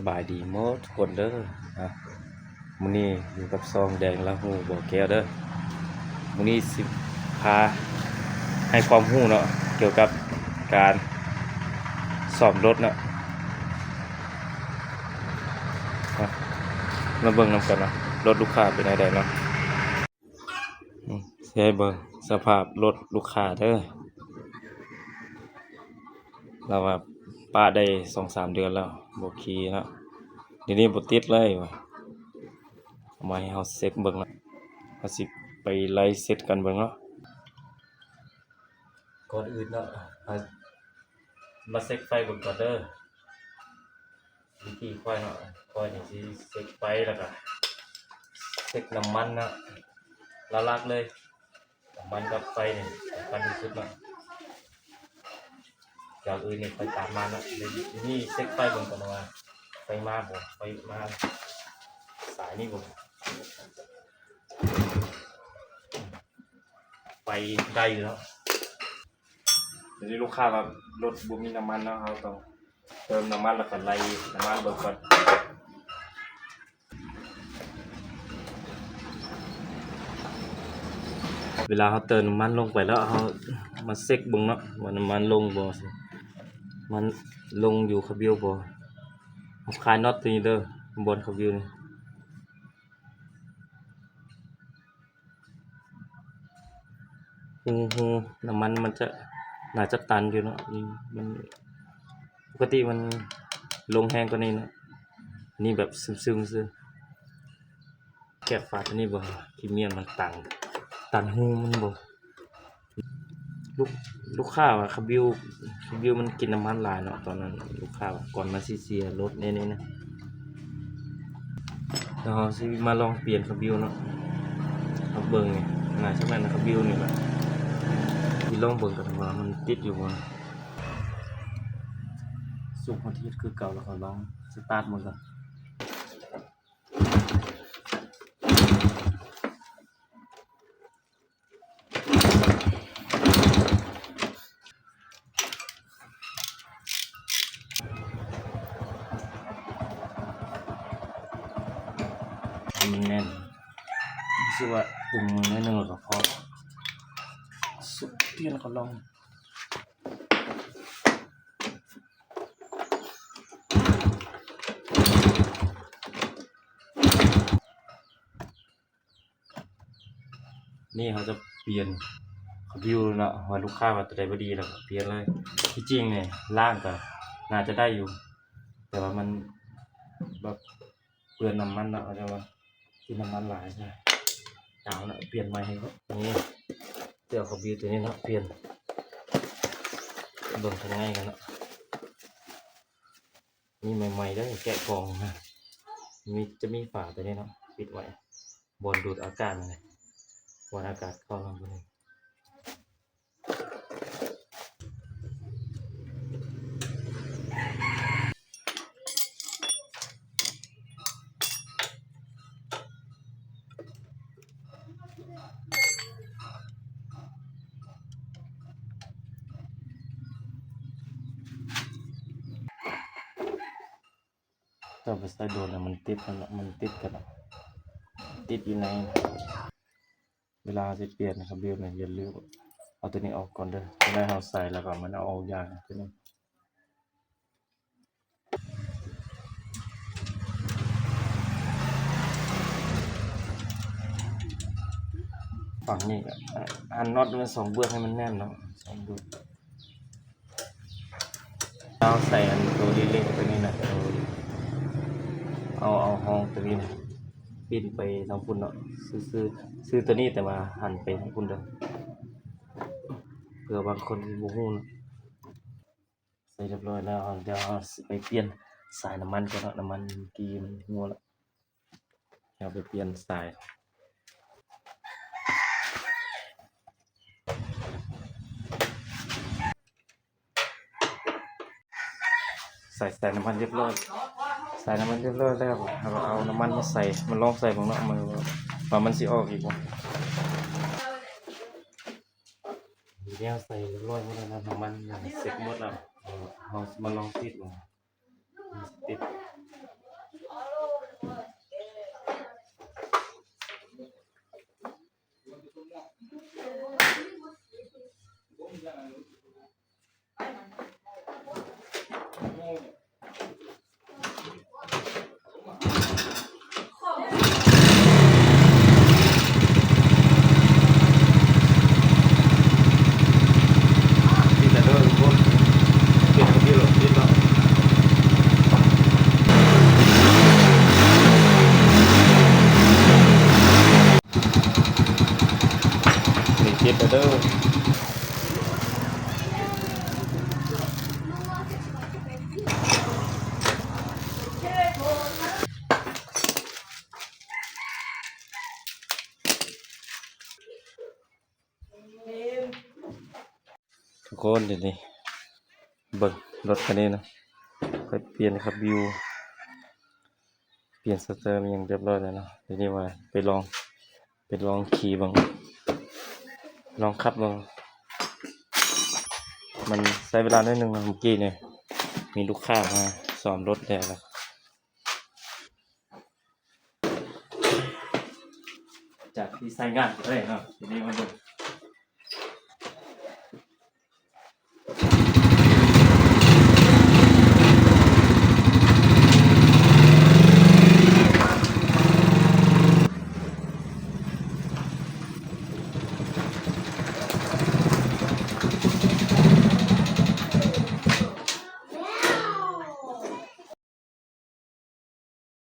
สบายดีหมดทุกคนเด้ออะมื้อนี้อยู่กับซองแดงละหูบ่อแก้วเด้อมื้อนี้สิพาให้ความรู้เนาะเกี่ยวกับการซ่อมรถเนาะมาเบิ่งนำกันเนาะรถลูกค้าเป็นไงได้เนาะอืมสิให้เบิ่งสภาพรถลูกค้าเด้อเราว่า ป้าได้สองสามเดือนแล้วบ่ขี่เนาะเดี๋ยวนี้บ่ติดเลยวะเอามาให้เฮาเซ็ตเบิ่งเนะเฮาสิไปไล่เซ็ตกันเบิ่งเนาะก่อนอื่นเนาะมาเซ็ตไฟเบิ่งก่อนเด้อวิธีค่อยเนาะค่อยนี่สิเซ็ตไฟแล้วก็เซ็ตน้ำมันเนาะละลักเลยน้ำมันกับไฟนี่สำคัญที่สุดเนาะ จากอื่นนี่ไปตามมาเนาะเดี๋ยวนี่เช็คไฟบนก่อนว่าไฟมาบ่ไฟมาสายนี่บ่ไปได้อยู่แล้วเดี๋ยวนี้ลูกค้าว่ารถบ่มีน้ำมันเนาะเขาต้องเติมน้ำมันแล้วก็ไล่น้ำมันเบิกก่อนเวลาเขาเติมน้ำมันลงไปแล้วเขามาเช็คบิ่งเนาะว่าน้ำมันลงบ่สิ มันลงอยู่ขบิวบ่คลายน็อตตัวนี้เด้อบนขบิวนี่ฮูฮูน้ำมันมันจะน่าจะตันอยู่เนาะมันปกติมันลงแห้งกว่านี้เนาะนี่แบบซึมๆซื่อแก้ฝาตัวนี้บ่ขี้เมียนมันตันตันหูมันบ่ ลูกลูกค้าว่าคาบิวคาบิวมันกินน้ำมันลายเนาะตอนนั้น ลูกค้าวก่อนมาซีเซียรถเนี่ยนี่นะเราสิมาลองเปลี่ยนคาบิวเนาะเอาเบิ่งไงน่าจะแม่นคาบิวนี่แหละที่ลองเบิ่งกันว่ามันติดอยู่บ่สุกพอทีคือเก่าแล้วก็ลองสตาร์ทมันก่อน ให้มันแน่นรู้สึกว่าตึงมือนิดนึงก็พอสุดเปลี่ยนก็ลองนี่เขาจะเปลี่ยนเขาวิวเนาะว่าลูกค้าว่าตัวใดบ่ดีแล้วก็เปลี่ยนเลยที่จริงเนี่ยล่างก็น่าจะได้อยู่ แต่ว่ามันแบบเปลือนน้ำมันเนาะเขาจะว่า ที่น้ำมันหลายใช่เอาเนะเปลี่ยนใหม่ให้เขานี่เดี๋ยวเขาวิวตัวนี้นะเปลี่ยนเบิ่งทำง่ายกันเนาะนี่ใหม่ๆได้แกะกองนะมีจะมีฝาตัวนี้เนาะปิดไว้บนดูดอากาศเลยวันอากาศเข้าลงไปเลย ถ้าไปใส่โดนมันติดกันละมันติดกันละติดอยู่ในเวลาจะเปลี่ยนนะครับเบี้ยวเนี่ยอย่าลืมเอาตัวนี้ออกก่อนเด้อจะได้เราใส่แล้วก็มันเอาออกยากนะตัวนี้ฝั่งนี้อะอันน็อตมันสองเบื้องให้มันแน่นเนาะสองเบื้องเราใส่อันตัวเล็กๆตัวนี้นะตัว เอาเอาห้องตัวนี้นะปิ้นไปทางพุ่นเนาะซื้อซื้อซื้อตัวนี้แต่ว่าหันไปทางพุ่นเด้อเผื่อบางคนบ่ฮู้เนะใส่เรียบร้อยแล้วเดี๋ยวไปเปลี่ยนสายน้ำมันก่อนเนาะน้ำมันกีมันงัวแล้วเดี๋ยวไปเปลี่ยนสายใส่ใส่น้ำมันเรียบร้อย ใส่น้ำมันเรียบร้อยแล้วเราเอาน้ำมันมาใส่ มันลองใส่ของเนาะมันว่ามันสิออกอีกบ่ทีนี้ใส่เรียบร้อยหมดแล้วนะน้ำมันเสร็จหมดแล้วเอาเอามาลองติดวะติด ที่จะเดินรถเปลี่ยนที่รถที่รถนี่ เจ็บเด้อทุกคนเดี๋ยวนี้เบิ่งรถคันนี้นะค่อยเปลี่ยนครับวิว เปลี่ยนสเตอร์มันยังเรียบร้อยแล้วเนาะเดี๋ยวนี้ว่าไปลอง ไปลองขี่บ้าง ลองขับลอง มันใช้เวลาหนิดนึงนะเมื่อกี้เนี่ย มีลูกค้ามาสอนรถแล้วนะจากที่ใช้งานไปเลยเนาะทีนี้มาดู